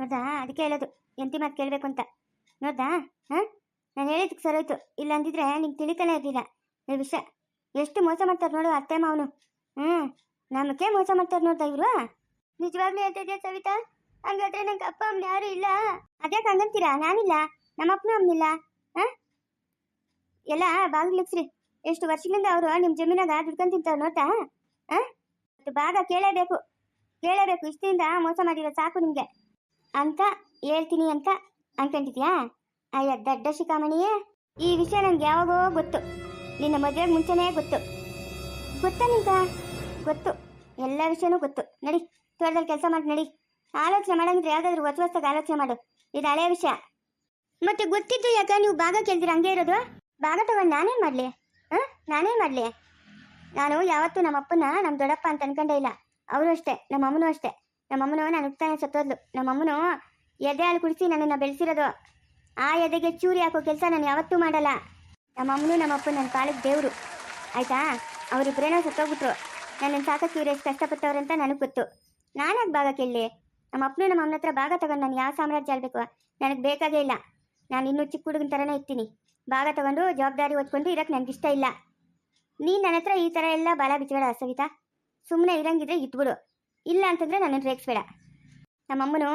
ನೋಡ್ದಾ? ಅದಕ್ಕೆ ಹೇಳೋದು. ಎಂತಿ ಮಾತು ಕೇಳಬೇಕು ಅಂತ. ನೋಡ್ದಾ? ಹಾಂ? ನಾನು ಹೇಳಿದ್ದಕ್ಕೆ ಸರೋಯ್ತು. ಇಲ್ಲ ಅಂದಿದ್ರೆ ನಿಂಗೆ ತಿಳಿತಾನೆ ಇರಲಿಲ್ಲ. ಈ ವಿಷಯ ಎಷ್ಟು ಮೋಸ ಮಾಡ್ತಾರೆ ನೋಡು ಅತ್ತೆ ಮಾವನು. ಹ್ಞೂ ನಮಗೆ ಮೋಸ ಮಾಡ್ತಾರೆ ನೋಡ್ದಾ ಇವರು? ನಿಜವಾಗ್ಲೂ ಹೇಳ್ತಾ ಇದೆಯಾ ಸವಿತಾ? ಹಂಗಾದ್ರೆ ನಂಗೆ ಅಪ್ಪ ಅಮ್ಮ ಯಾರು ಇಲ್ಲ? ಅದ್ಯಾಕೆ ಹಂಗಂತೀರಾ? ನಾನಿಲ್ಲ. ನಮ್ಮ ಅಪ್ಪನೂ ಅಮ್ಮನಿಲ್ಲ. ಹಾಂ? ಎಲ್ಲ ಬಾಗಿಲಿಕ್ಸ್ರಿ ಎಷ್ಟು ವರ್ಷಗಳಿಂದ ಅವರು ನಿಮ್ಮ ಜಮೀನಾಗ ದುಡ್ಕೊಂಡು ತಿಂತಾವ್ರು ನೋಡ್ತಾ ಹಾಂ? ಭಾಗ ಕೇಳೇಬೇಕು. ಕೇಳಬೇಕು. ಇಷ್ಟದಿಂದ ಮೋಸ ಮಾಡಿರೋ ಸಾಕು ನಿಮಗೆ. ಅಂತ ಹೇಳ್ತೀನಿ ಅಂತ ಅನ್ಕೊಂಡಿದ್ಯಾ? ಅಯ್ಯ, ದಡ್ಡ ಶಿಖಾಮಣಿಯೇ, ಈ ವಿಷಯ ನನಗೆ ಯಾವಾಗೋ ಗೊತ್ತು. ನಿನ್ನ ಮದುವೆ ಮುಂಚೆನೇ ಗೊತ್ತು. ಗೊತ್ತಾ ನಿಂಗ? ಗೊತ್ತು. ಎಲ್ಲ ವಿಷಯನೂ ಗೊತ್ತು. ನಡಿ, ತೋಟದಲ್ಲಿ ಕೆಲಸ ಮಾಡಿ, ನಡಿ. ಆಲೋಚನೆ ಮಾಡಂಗಿದ್ರೆ ಯಾವ್ದಾದ್ರು ಹೊಸ ಆಲೋಚನೆ ಮಾಡು. ಇದು ಹಳೆಯ ವಿಷಯ. ಮತ್ತೆ ಗೊತ್ತಿದ್ದು ಯಾಕ? ನೀವು ಭಾಗ ಕೇಳ್ತೀರ ಹಂಗೆ ಇರೋದು? ಭಾಗ ತಗೊಂಡು ನಾನೇ ಮಾಡಲಿ? ಹಾಂ? ನಾನೇ ಮಾಡಲಿ? ನಾನು ಯಾವತ್ತೂ ನಮ್ಮ ಅಪ್ಪನ ನಮ್ಮ ದೊಡ್ಡಪ್ಪ ಅಂತ ಅನ್ಕೊಂಡೇ ಇಲ್ಲ. ಅವರು ಅಷ್ಟೇ ನಮ್ಮ ಅಮ್ಮನೂ ಅಷ್ಟೇ. ನಮ್ಮ ಅಮ್ಮನೋ ನಾನು ಉಪ್ತಾನೆ ಸತ್ತೋದ್ಲು. ನಮ್ಮ ಅಮ್ಮನೋ ಎದೆ ಹಾಲು ಕುಡಿಸಿ ನನ್ನನ್ನು ಬೆಳೆಸಿರೋದು. ಆ ಎದೆಗೆ ಚೂರಿ ಹಾಕೋ ಕೆಲಸ ನಾನು ಯಾವತ್ತೂ ಮಾಡಲ್ಲ. ನಮ್ಮ ಅಮ್ಮನೂ ನಮ್ಮ ಅಪ್ಪ ನನ್ನ ಕಾಲಕ್ಕೆ ದೇವರು. ಆಯ್ತಾ? ಅವರಿಬ್ಬರೇನೋ ಸತ್ತೋಗ್ಬಿಟ್ರು. ನನ್ನನ್ನು ಸಾಕಕ್ಕೆ ಇವ್ರು ಎಷ್ಟು ಕಷ್ಟಪಟ್ಟವ್ರಂತ ನನಗೆ ಗೊತ್ತು. ನಾನಾಗ ಭಾಗ ಕೇಳಲಿ? ನಮ್ಮ ಅಪ್ಪನು ಅಮ್ಮನ ಹತ್ರ ಭಾಗ ತಗೊಂಡು ನಾನು ಯಾವ ಸಾಮ್ರಾಜ್ಯ ಆಳ್ಬೇಕು? ನನಗೆ ಬೇಕಾಗೇ ಇಲ್ಲ. ನಾನು ಇನ್ನೂ ಚಿಕ್ಕ ಹುಡುಗನ ಥರನೇ ಇರ್ತೀನಿ. ಭಾಗ ತಗೊಂಡು ಜವಾಬ್ದಾರಿ ಓದ್ಕೊಂಡು ಇರೋಕ್ಕೆ ಇಷ್ಟ ಇಲ್ಲ. ನೀನು ನನ್ನ ಹತ್ರ ಈ ಥರ ಎಲ್ಲ ಬಾಲ ಬಿಚ್ಚಬೇಡ ಸವಿತಾ ಸುಮ್ಮನೆ ಇರಂಗಿದ್ರೆ ಇಟ್ಬಿಡು ಇಲ್ಲ ಅಂತಂದರೆ ನನ್ನನ್ನು ರೇಗಿಸ್ಬೇಡ ನಮ್ಮಮ್ಮನು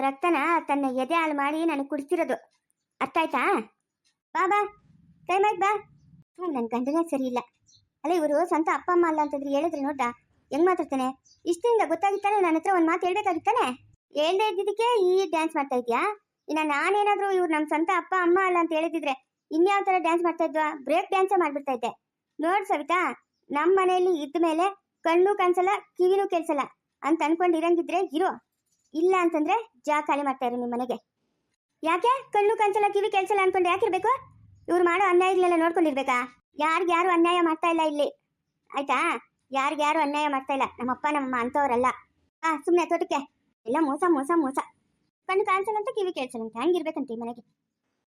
ರಕ್ತನ ತನ್ನ ಎದೆ ಹಾಳು ಮಾಡಿ ನನಗೆ ಕುಡಿಸಿರೋದು ಅರ್ಥ ಆಯ್ತಾ? ಬಾ ಬಾ. ಟೈಮ್ ಆಯ್ತು ಬಾ. ಹ್ಞೂ ನನ್ನ ಗಂಡನೇ ಸರಿ ಇಲ್ಲ. ಅಲ್ಲ, ಇವರು ಸ್ವಂತ ಅಪ್ಪ, ಅಮ್ಮ ಅಲ್ಲ ಅಂತಂದ್ರೆ ಹೇಳಿದ್ರೆ ನೋಡ್ದಾ. ಹೆಂಗ್ ಮಾತಾಡ್ತಾನೆ? ಇಷ್ಟಿಂದ ಗೊತ್ತಾಗಿತ್ತಾನೆ ನನ್ನ ಹತ್ರ ಒಂದು ಮಾತು ಹೇಳ್ಬೇಕಾಗಿತ್ತಾನೆ? ಹೇಳ್ದೇ ಇದ್ದಿದ್ದಕ್ಕೆ ಈ ಡ್ಯಾನ್ಸ್ ಮಾಡ್ತಾ ಇದ್ಯಾ? ಇನ್ನ ನಾನೇನಾದ್ರೂ ಇವ್ರು ನಮ್ಮ ಸ್ವಂತ ಅಪ್ಪ, ಅಮ್ಮ ಅಲ್ಲ ಅಂತ ಹೇಳಿದಿದ್ರೆ ಇನ್ಯಾವ ಥರ ಡ್ಯಾನ್ಸ್ ಮಾಡ್ತಾ ಇದ್ವಾ? ಬ್ರೇಕ್ ಡ್ಯಾನ್ಸೇ ಮಾಡ್ಬಿಡ್ತಾ ಇದ್ದೆ. ನೋಡ್ ಸವಿತಾ ನಮ್ಮ ಮನೆಯಲ್ಲಿ ಇದ್ದ ಮೇಲೆ ಕಣ್ಣು ಕಾಣಿಸಲ್ಲ, ಕಿವಿನೂ ಕೇಳಿಸಲ್ಲ ಅಂತ ಅನ್ಕೊಂಡು ಇರಂಗಿದ್ರೆ ಇರೋ. ಇಲ್ಲ ಅಂತಂದ್ರೆ ಜಾ ಖಾಲಿ ಮಾಡ್ತಾ ಇರು ನಿಮ್ಮ ಮನೆಗೆ ಯಾಕೆ? ಕಣ್ಣು ಕಾಣಿಸಲ್ಲ, ಕಿವಿ ಕೇಳಿಸಲ್ಲ ಅನ್ಕೊಂಡು ಯಾಕಿರ್ಬೇಕು ಇವ್ರು ಮಾಡೋ ಅನ್ಯಾಯಗಳೆಲ್ಲ ನೋಡ್ಕೊಂಡಿರ್ಬೇಕಾ? ಯಾರಿಗ್ಯಾರು ಅನ್ಯಾಯ ಮಾಡ್ತಾ ಇಲ್ಲ ಇಲ್ಲಿ? ಆಯ್ತಾ? ಯಾರಿಗ್ಯಾರು ಅನ್ಯಾಯ ಮಾಡ್ತಾ ಇಲ್ಲ? ನಮ್ಮಪ್ಪ ನಮ್ಮಮ್ಮ ಅಂತವ್ರಲ್ಲ. ಆ ಸುಮ್ಮನೆ ತೋಟಕ್ಕೆ. ಎಲ್ಲ ಮೋಸ ಮೋಸ ಮೋಸ. ಕಣ್ಣು ಕಾಣಿಸಲ್ಲ ಅಂತ ಕಿವಿ ಕೇಳಿಸಲ್ಲ ಅಂತ ಹಂಗಿರ್ಬೇಕಂತ ಈ ಮನೆಗೆ?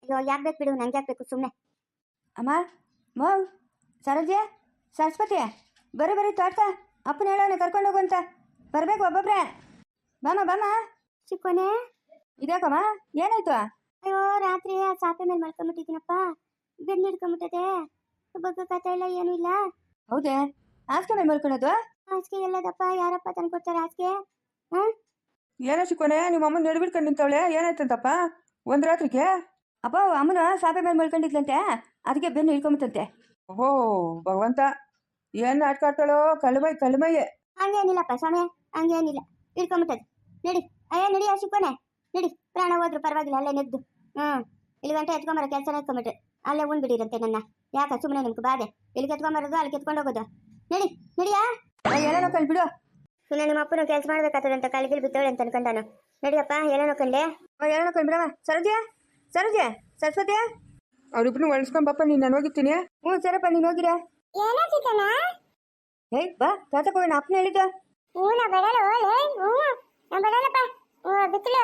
ಅಯ್ಯೋ ಯಾಕೆ ಬೇಕು ಬಿಡು ನಂಗೆ ಯಾಕೆ ಬೇಕು ಸುಮ್ಮನೆ ಅಮ್ಮ, ಮೌ, ಸರೋಜೆ, ಸರಸ್ವತಿ. ಬರೀ ಬರೀ ತೋಟ ಅಪ್ಪನ ಹೇಳೋಣ ಕರ್ಕೊಂಡು ಹೋಗು ಅಂತ. ಬರ್ಬೇಕು ಒಬ್ಬೊಬ್ರೆ. ಬಾಮ ಬಾಮ ಚಿಕ್ಕೋನೆ. ಇದ್ಯಾಕಮ್ಮ? ಏನಾಯ್ತು? ಅಯ್ಯೋ ರಾತ್ರಿ ಆ ಚಾಪೆ ಮೇಲೆ ಮಲ್ಕೊಂಡ್ಬಿಟ್ಟಿದ್ದೀನಪ್ಪ ಬೆನ್ನು ಹಿಡ್ಕೊಂಬಿಟ್ಟದೆ. ಬಗ್ಗೆ ಕಥೆ ಇಲ್ಲ ಏನೂ ಇಲ್ಲ. ಹೌದೇ? ಹಾಸಿಗೆ ಮೇಲೆ ಮಲ್ಕೊಳೋದು? ಹಾಸಿಗೆ ಎಲ್ಲದಪ್ಪ ಯಾರಪ್ಪ ತಂದು ಕೊಡ್ತಾರೆ ಹಾಸಿಗೆ? ಹಾಂ? ಏನೋ ಚಿಕ್ಕೋನೆ ನಿಮ್ಮ ಅಮ್ಮನ ನಡ್ಬಿಡ್ಕೊಂಡು ನಿಂತವಳೆ ಏನಾಯ್ತಂತಪ್ಪ ಒಂದು ರಾತ್ರಿಗೆ? ಅಪ್ಪ ಅಮ್ಮನ ಸಾಪೆ ಮೇಲೆ ಮಲ್ಕೊಂಡಿದ್ಲಂತೆ. ಅದಕ್ಕೆ ಬೆನ್ನು ಹಿಡ್ಕೊಂಬಿಟ್ಟಂತೆ. ಓಹೋ ಭಗವಂತ. ಏನು ನಾಟಕ ಆಡ್ತಾಳೋ? ಕಳ್ಮೈ ಕಳ್ಮಯ್ಯೆ ಹಂಗೇನಿಲ್ಲಪ್ಪ ಸ್ವಾಮಿ ಹಂಗೇನಿಲ್ಲ. ಹಿಡ್ಕೊಂಬಿಟ್ಟದು ನಡಿ. ಅಯ್ಯ ನಡಿ ಆ ಶಿಪ್ಪನೆ ನಡಿ. ಪ್ರಾಣ ಹೋದ್ರು ಪರವಾಗಿಲ್ಲ ಅಲ್ಲೇ ನೆದ್ದು. ಹ್ಮ್. ಇಲ್ಲಿ ಗಂಟೆ ಎತ್ಕೊಂಬರ ಕೆಲಸ ಎತ್ಕೊಂಬಿಟ್ರೆ. ಅಲ್ಲೇ ಉಣ್ಬಿಡಿರಂತೆ ನನ್ನ. ಯಾಕ ಸುಮ್ಮನೆ ನಿಮ್ಗೆ ಬಾಧೆ? ಇಲ್ಲಿ ಎತ್ಕೊಂಬರೋದು ಅಲ್ಲಿ ಕೆತ್ಕೊಂಡು ಹೋಗೋದು ನಡಿ ನಡಿಯಾ? ಎಲ್ಲನೋ ಕಣ್ ಬಿಡು. ಸುಮ್ಮನೆ ನಿಮ್ಮ ಅಪ್ಪನ ಕೆಲಸ ಮಾಡ್ಬೇಕಾಗ್ತದೆ ಅಂತ ಕಾಲಿಗೆ ಬಿದ್ದವಳೆ ಅಂತ ಅನ್ಕೊಂಡಾನು. ನಡಿಯಪ್ಪ ಏನೋ ಕಂಡೆ ಎಲ್ಲನೋ ಕಣ್ ಬಿಡವ ಸರೋಜೆ ಸರೋಜಯ? ಸರಸ್ವತಿಯ? ಅವ್ರಿಬ್ರು ಒಳಸ್ಕೊಂಬಪ್ಪ ನೀನು ನಾನು ಹೋಗಿರ್ತೀನಿ. ಹ್ಞೂ ಸರಪ್ಪ ನೀನು ಹೋಗಿರ ಏನಾಗ್ತಿದ್ದಾನ ಹೇ ಬಾ ತೋಟಕ್ಕೆ ಹೋಗೋಣ. ಅಪ್ಪನ ಹೇಳಿದ ಹ್ಞೂ ನಾ ಬರಲ್ಲ ಓಲೆ. ಹ್ಞೂ ನಾ ಬರಲ್ಲಪ್ಪ ಹ್ಞೂ ಬಿತ್ತಲು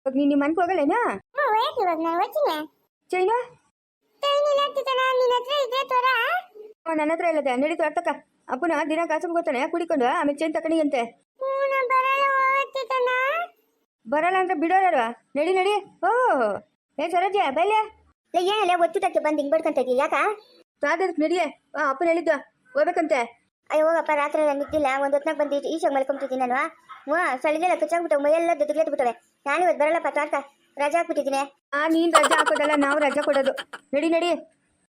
ಇವಾಗ ನೀನು ನಿಮ್ಮ ಮನ್ಗೆ ಹೋಗಲ್ಲೇನಾ? ಹ್ಞೂ ಹೋಯ್ತು ಇವಾಗ ನಾನು ಓದ್ತೀನಿ ಚೈನಾ? ಆಗ್ತಿದ್ದಾನ ನಿನ್ನ ಹತ್ರ ಇದ್ರೆ ತೋರ ಹ್ಞೂ ನನ್ನ ಹತ್ರ ಇಲ್ಲದೆ. ನಡಿ ತೋಟಕ್ಕ. ಅಪ್ಪನ ದಿನ ಕಾಸು ಹೋಗ್ತಾನೆ ಕುಡಿಕೊಂಡು ಆಮೇಲೆ ಚೈನ್ ತಕಣಿ ಅಂತೆ. ಹ್ಞೂ ನಾ ಬರಲ್ಲ ಬರಲ್ಲ ಅಂದ್ರೆ ಬಿಡೋರಲ್ವಾ? ನಡಿ ನಡಿ. ಓ ಏ ಸರೋಜ ಬೈಲೆ. ಏನಿಲ್ಲ ಒತ್ತುಟಕ್ಕೆ ಬಂದು ಹಿಂಗ್ ಬಡ್ಕೊಂತ ಇದೀಯ ಯಾಕ? ತಾದದಕ್ಕೆ ನಡಿಯೇ ಆ ಅಪ್ಪನ ಹೇಳಿದ್ದ ಹೋಗ್ಬೇಕಂತೆ ಅಯ್ಯೋ ಹೋಗಪ್ಪ ರಾತ್ರಿ ನಾನು ನಿದ್ದಿಲ್ಲ. ಒಂದು ಹೊತ್ನಾಗ ಬಂದು ಈಶಾಗ ಮಲ್ಕೊಂಬಿಟ್ಟಿದ್ದೀನಿ ನಾನು ಹ್ಞೂ ಸಳಿಗೆಲ್ಲ ಕಚ್ಚಾಗ್ಬಿಟ್ಟು ಮೈಯೆಲ್ಲ ಬಿಟ್ಟವೆ. ನಾನು ಇವತ್ತು ಬರಲ್ಲಪ್ಪ ಅರ್ಥ ರಜಾ ಹಾಕ್ಬಿಟ್ಟಿದ್ದೀನಿ. ಆ ನೀನು ರಜಾ ಹಾಕೋದಲ್ಲ ನಾವು ರಜಾ ಕೊಡೋದು. ನಡಿ ನಡಿ.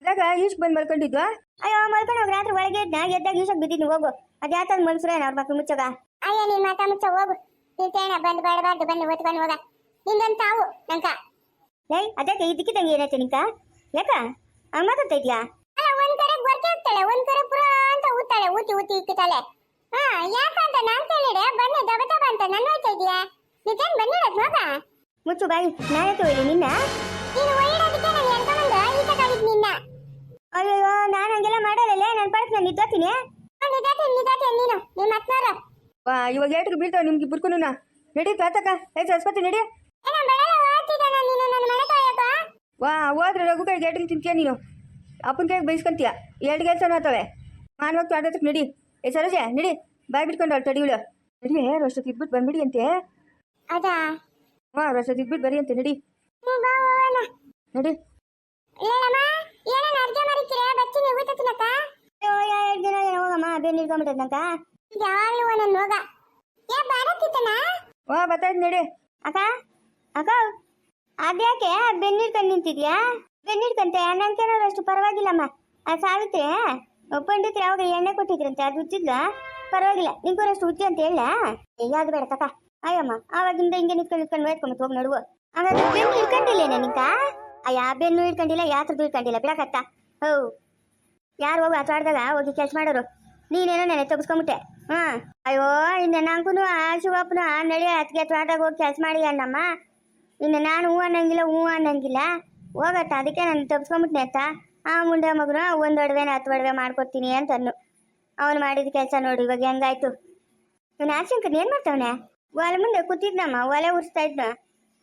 ಇದಾಗ ಈಶ್ ಬಂದು ಮಲ್ಕೊಂಡಿದ್ವಾ? ಅಯ್ಯೋ ಮಲ್ಕೊಂಡು ಹೋಗಿ ರಾತ್ರಿ ಒಳಗೆ ನಾ ಎದ್ದಾಗ ಈಶಾಗ ಬಿದ್ದೀನಿ ಹೋಗು. ಅದು ಯಾಕಂದ್ ಮನ್ಸುರ ಅವ್ರ ಮಕ್ಕಳು ಮುಚ್ಚೋಗ? ಅಯ್ಯ ನೀನು ಮಾತಾ ಮುಚ್ಚ ಹೋಗು. ತಿಳ್ತೇಣ ಬಂದು ಬಾಡಬಾರ್ದು ಬಂದು ಓದ್ಕೊಂಡು ಹೋಗ. ನಿಂಗಂತ ತಾವು ನಂಕ. ಏಯ್ ಅದಕ್ಕೆ ಇದಕ್ಕಿದಂಗೆ ಏನೈತೆ ನಿಂಕ? ಯಾಕ? ಅವ್ನು ಮಾತಾಡ್ತಾ ಇದ್ಯಾ? ಒಂದ್ ಕಡೆ ಗೊರ್ಕೆ ಹೋಗ್ತಾಳೆ ಒಂದ್ ಕಡೆ ಪುರ ಅಂತ ಊತಾಳೆ ಊತಿ ಊತಿ ಇಕ್ಕತಾಳೆ ಹಾ ಯಾಕಂತ ನಾನ್ ಕೇಳಿಡೆ ಬನ್ನಿ ದಬ ದಬ ಅಂತ ನನ್ನ ಹೋಯ್ತಾ ಇದೀಯಾ ನಿಜನ್ ಬಂದಿರೋದ್ ಮಗ. ಮುಚ್ಚು ಬಾಯಿ ನಾನೇ ತಗೊಳ್ಳಿ ನಿನ್ನ. ನೀನು ಒಯ್ಯಿಡೋದಕ್ಕೆ ನಾನು ಎಳ್ಕೊಂಬಂದು ಈಚಕ್ಕಾಗಿದ್ ನಿನ್ನ. ಅಯ್ಯೋ ನಾನು ಹಂಗೆಲ್ಲ ಮಾಡಲ್ಲ ನನ್ ಪಡಕ್ ನಾನು ನಿದ್ದೋತೀನಿ ನಿದ್ದಾತೀನಿ ನಿದ್ದಾತೀನಿ ನೀನು ನಿಮ್ಮ ಅತ್ನಾರ ಇವಾಗ ಏಟಿಗೆ ಬೀಳ್ತಾವ ನಿಮ್ಗೆ ಇಬ್ಬರ್ಕೂನು ನಡಿ ತಾತಕ್ಕ ಏ ಸರಸ್ವತಿ ನಡಿ. ನೀನು ವಾ ಹೋದ್ರೆ ರಘು ಕೈಗೆ ಏಟಿಗೆ ತಿಂತೀಯ ನೀನು? ಅಪ್ಪನ ಕೈಗೆ ಬೈಸ್ಕೊಂತೀಯ? ಎರಡು ಕೆಲಸನೂ ಆತವೆ. ಮಾನವಾಗಿ ತೋಟದಕ್ಕೆ ನಡಿ. ಏ ಸರೋಜೆ ನಡಿ. ಬಾಯ್ ಬಿಟ್ಕೊಂಡು ಅವ್ಳು ತಡಿಗಳು ನಡಿ ಅಷ್ಟೊತ್ತು ಇದ್ಬಿಟ್ಟು ಬಂದ್ಬಿಡಿ ಅಂತೆ. ಅದಾ? ಹ್ಞೂ ರಸ ಬಿಟ್ಟು ಬರಿ ಅಂತೆ ನಡಿ. ನಡಿ. ಹ್ಞೂ ಬತ್ತಾಯ್ತು ನಡಿ. ಅಕ್ಕ? ಅಕ್ಕ ಅದ್ಯಾಕೆ? ಬೆನ್ನು ಹಿಡ್ಕೊಂಡು ನಿಂತಿದ್ಯಾ? ಬೆನ್ನು ಹಿಡ್ಕಂತೆ ನನ್ಕೇನಾದ್ರು ಅಷ್ಟು ಪರವಾಗಿಲ್ಲಮ್ಮ. ಆ ಸಾವಿತ್ರಿ ಪಂಡಿತ್ರಿ ಅವಾಗ ಎಣ್ಣೆ ಕೊಟ್ಟಿದ್ರಂತೆ, ಅದು ಉಜ್ಜಿದ್ಲ? ಪರವಾಗಿಲ್ಲ, ನಿಂಗೂ ಅಷ್ಟು ಉಜ್ಜಿ ಅಂತ ಹೇಳ ಯಾವ್ದು ಬೇಡ ಕಕ್ಕ ಅಯ್ಯಮ್ಮ, ಆವಾಗಿಂದ ಹಿಂಗೆ ನಿಂತ್ಕೊಂಡು ನಿಂತ್ಕೊಂಡು ಮೇಡ್ಕೊಂಬಿಟ್ಟು ಹೋಗಿ ನಡುವು ಹಂಗಾದ್ರೆ ಬೆನ್ನು ಇಟ್ಕೊಂಡಿಲ್ಲೇನೆ ನಿಂಕ ಅಯ್ಯ ಬೆನ್ನು ಯಾತ್ರ ಯಾತ್ರದ್ದು ಇಟ್ಕೊಂಡಿಲ್ಲ ಬಿಡಕತ್ತ ಹೌ. ಯಾರು ಹೋಗಿ ಆಟಾಡ್ದಾಗ ಹೋಗಿ ಕೆಲಸ ಮಾಡೋರು? ನೀನೇನೋ ನೆನೆ ತೆಗೆಸ್ಕೊಂಬಿಟ್ಟೆ. ಹಾ. ಅಯ್ಯೋ, ಇನ್ನ ನಂಗೂ ಆ ಶಿವಪ್ಪನ ನಡಿ ಅತ್ಗೆ ಆಟಾಡ್ದಾಗ ಹೋಗಿ ಕೆಲಸ ಮಾಡಿ ಅಣ್ಣಮ್ಮ. ಇನ್ನು ನಾನು ಹೂ ಅನ್ನಂಗಿಲ್ಲ ಹೂ ಅನ್ನಂಗಿಲ್ಲ. ಹೋಗತ್ತ, ಅದಕ್ಕೆ ನಾನು ತಪ್ಸ್ಕೊಂಬಿಟ್ನೆ ಅಂತ ಆ ಮುಂಡೆ ಮಗನ ಒಂದು ಒಡವೆನ ಹತ್ತು ಒಡವೆ ಮಾಡ್ಕೊಡ್ತೀನಿ ಅಂತ ಅನ್ನು ಅವನು ಮಾಡಿದ ಕೆಲಸ ನೋಡಿ, ಇವಾಗ ಹೆಂಗಾಯ್ತು? ನಾನು ಆಶಂಕರ್ ಏನು ಮಾಡ್ತಾವನೆ? ಒಲೆ ಮುಂದೆ ಕೂತಿದ್ನಮ್ಮ, ಒಲೆ ಉರಿಸ್ತಾ ಇದ್ನ.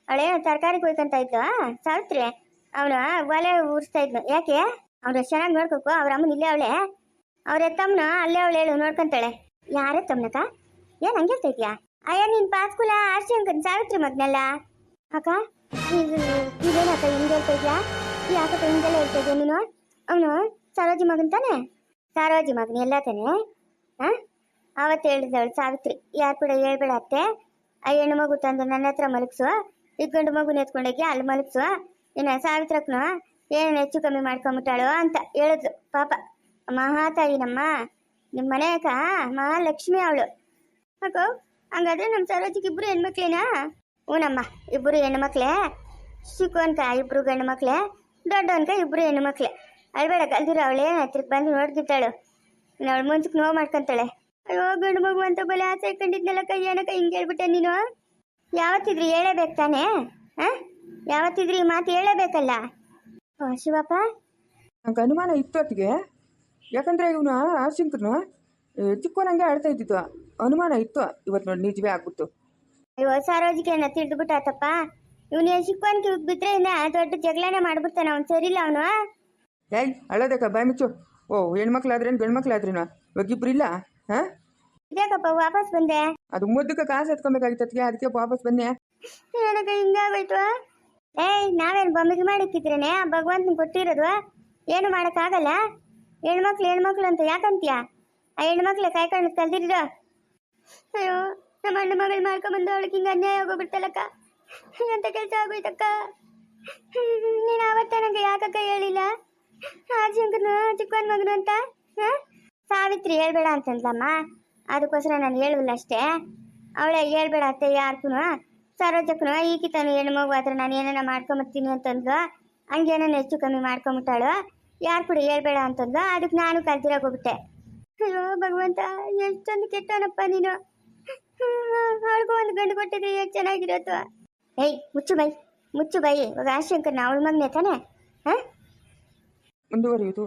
ಅಳೆ, ತರಕಾರಿ ಕುಯ್ಕೊಂತ ಇದ್ದ ಸಾವಿತ್ರಿ, ಅವನು ಒಲೆ ಉರಿಸ್ತಾ ಇದ್ನು. ಯಾಕೆ? ಅವ್ರು ಚೆನ್ನಾಗಿ ನೋಡ್ಕೋಕು, ಅವ್ರ ಅಮ್ಮನ ಇಲ್ಲೇ ಅವಳೆ? ಅವ್ರ ಎತ್ತಮ್ಮನ ಅಲ್ಲೇ ಅವಳು ಹೇಳು, ನೋಡ್ಕೊಂತಾಳೆ. ಯಾರೇ ಏನು ಹಂಗೆ ಹಂಗಿರ್ತೈತಿಯಾ ಅಯ್ಯ, ನೀನ್ ಪಾಸ್ಕುಲ ಅಂಕನ್ ಸಾವಿತ್ರಿ ಮಗ್ನಲ್ಲ? ಅಕ್ಕ ಹೇಳ್ತಾ ಯಾಕಕ್ಕ ಹಿಂಗೆಲ್ಲ ಹೇಳ್ತಾ ನೀನು? ಅವನು ಸರೋಜಿ ಮಗನ್ ತಾನೆ? ಸರೋಜಿ ಮಗನ ಎಲ್ಲ ತಾನೆ? ಹಾ ಅವತ್ತು ಹೇಳಿದವಳು ಸಾವಿತ್ರಿ. ಯಾರು ಕೂಡ ಹೇಳ್ಬೇಡ ಅತ್ತೆ. ಆ ಹೆಣ್ಣು ಮಗು ತಂದು ನನ್ನ ಹತ್ರ ಮಲಗಿಸು. ಈ ಗಂಡು ಮಗುನ ಎತ್ಕೊಂಡೋಗಿ ಅಲ್ಲಿ ಮಲಗಿಸು. ಇನ್ನು ಸಾವಿತ್ರಕ್ಕನು ಏನು ಹೆಚ್ಚು ಕಮ್ಮಿ ಮಾಡ್ಕೊಂಬಿಟ್ಟಾಳು ಅಂತ ಹೇಳಿದ್ರು ಪಾಪ. ಮಹಾತಾಯಿ ನಮ್ಮ ನಿಮ್ಮ ಮನೆಯಕ ಮಹಾಲಕ್ಷ್ಮಿ ಅವಳು. ಹಾಕೋ ಹಂಗಾದ್ರೆ ನಮ್ಮ ಸರೋಜಿಗೆ ಇಬ್ಬರು ಹೆಣ್ಮಕ್ಳೇನಾ? ಹ್ಞೂನಮ್ಮ ಇಬ್ಬರು ಹೆಣ್ಮಕ್ಳೇ. ಚಿಕ್ಕವನ್ಕ ಇಬ್ರು ಗಂಡು ಮಕ್ಳೇ ದೊಡ್ಡವನ್ಕ ಇಬ್ರು ಹೆಣ್ಣು ಮಕ್ಳೆ. ಅಳ್ಬೇಡ ಕಲ್ದಿರ ಅವಳೇ ಹತ್ರಕ್ಕೆ ಬಂದು ನೋಡ್ತಿದ್ದಾಳು. ಅವಳು ಮುಂಚೆ ನೋವು ಮಾಡ್ಕೊಂತಾಳೆ. ಅಯ್ಯೋ ಗಂಡು ಮಗು ಅಂತ ಬಲೆ ಆಸೆ ಇಟ್ಕೊಂಡಿದ್ನಲ್ಲ ಕೈ ಏನಕ್ಕ ಹಿಂಗೆ ಹೇಳ್ಬಿಟ್ಟೆ ನೀನು? ಯಾವತ್ತಿದ್ರಿ ಹೇಳಬೇಕು ತಾನೇ? ಹಾಂ ಯಾವತ್ತಿದ್ರಿ ಈ ಮಾತು ಹೇಳಬೇಕಲ್ಲ? ಓ ಶಿವಪ್ಪ. ನಂಗೆ ಅನುಮಾನ ಇತ್ತು ಅತ್ತಿಗೆ. ಯಾಕಂದರೆ ಇವನು ಆಶಂಕನು ಚಿಕ್ಕವನಂಗೆ ಆಡ್ತಾ ಇದ್ದಿದ್ದು. ಅನುಮಾನ ಇತ್ತು. ಇವತ್ತು ನೋಡಿ ನಿಜವೇ ಆಗ್ಬಿಟ್ಟು ಅಯ್ಯೋ ಸಾರೋಜಿಕೆನ ತಿಳಿದ್ಬಿಟ್ಟಾತಪ್ಪ ಇವನು ಚಿಕ್ಕವನ್ಗೆ ಬಿದ್ರೆ ಇನ್ನ ದೊಡ್ಡ ಜಗಳನೇ ಮಾಡ್ಬಿಡ್ತಾನೆ ಅವ್ನು. ಸರಿಲ್ಲ ಅವನು? ಏಯ್ ಅಳ್ಳದಕ್ಕ ಬಾಯ್ ಮುಚ್ಚು. ಓ ಹೆಣ್ಮಕ್ಳಾದ್ರೇನು ಗಂಡು ಮಕ್ಳಾದ್ರೇನು ಇವಾಗ ಇಬ್ರು ಇಲ್ಲ ಹಾಂ? ಇದೇಕಪ್ಪ ವಾಪಸ್ ಬಂದೆ. ಅದು ಮುದ್ದಕ್ಕೆ ಕಾಸು ಎತ್ಕೊಬೇಕಾಗಿತ್ತು ಅದಕ್ಕೆ ಅದಕ್ಕೆ ವಾಪಸ್ ಬಂದೆ. ನನಗೆ ಹಿಂಗಾಗೋಯ್ತು? ಏಯ್ ನಾವೇನು ಬೊಮ್ಮಿಗೆ ಮಾಡಿಕ್ಕಿದ್ರೇನೆ? ಭಗವಂತನ ಕೊಟ್ಟಿರೋದು? ಏನು ಮಾಡೋಕ್ಕಾಗಲ್ಲ? ಹೆಣ್ಮಕ್ಳು ಹೆಣ್ಮಕ್ಳು ಅಂತ ಯಾಕಂತೀಯ? ಆ ಹೆಣ್ಮಕ್ಳು ಕಾಯ್ಕೊಂಡು ಕಲ್ದಿರೋ ಅಯ್ಯೋ ನಮ್ಮ ಅಣ್ಣ ಮಗಳು ಮಾಡ್ಕೊಂಬಂದು ಅವಳಿಗೆ ಹಿಂಗೆ ಅನ್ಯಾಯ ಆಗೋಗ್ಬಿಡ್ತಲ್ಲಕ್ಕ? ಅಂತ ಕೆಲಸ ಆಗೋಯ್ತಕ್ಕ? ನೀನು ಆವತ್ತ ನನಗೆ ಯಾಕಕ್ಕ ಹೇಳಿಲ್ಲ? ಆಜಂಕನು ಚಿಕ್ಕವನ ಮಗನು ಅಂತ? ಸಾವಿತ್ರಿ ಹೇಳ್ಬೇಡ ಅಂತಂದ್ಲಮ್ಮ. ಅದಕ್ಕೋಸ್ಕರ ನಾನು ಹೇಳಲಿಲ್ಲ ಅಷ್ಟೇ. ಅವಳೇ ಹೇಳ್ಬೇಡ ಅತ್ತೆ ಯಾರ್ಗೂ ಸರೋಜಕ್ಕನು, ಈಕಿತನು ಹೆಣ್ಣು ಮಗು ಹತ್ರ ನಾನು ಏನೇನೋ ಮಾಡ್ಕೊಂಬರ್ತೀನಿ ಅಂತಂದ್ಲು. ಹಂಗೇನೋ ಹೆಚ್ಚು ಕಮ್ಮಿ ಮಾಡ್ಕೊಂಬಿಟ್ಟಾಳು. ಯಾರು ಕೂಡ ಹೇಳ್ಬೇಡ ಅಂತಂದ್ಲು. ಅದಕ್ಕೆ ನಾನು ಕಲ್ತಿರೋಗೋಗ್ಬಿಟ್ಟೆ ಅಯ್ಯೋ ಭಗವಂತ, ಎಷ್ಟೊಂದು ಕೆಟ್ಟನಪ್ಪ ನೀನು. ಅವಳಿಗೂ ಒಂದು ಗಂಡು ಕೊಟ್ಟಿದ್ರೆ ಎಷ್ಟು ಚೆನ್ನಾಗಿರತ್ತು ಏಯ್ ಮುಚ್ಚು ಬೈ ಮುಚ್ಚು ಬೈ ಇವಾಗ ಆಶಂಕರ್ನ ಅವಳ ಮಗನೇ ತಾನೆ ಹಾಂ? ಮುಂದುವರಿಯೋದು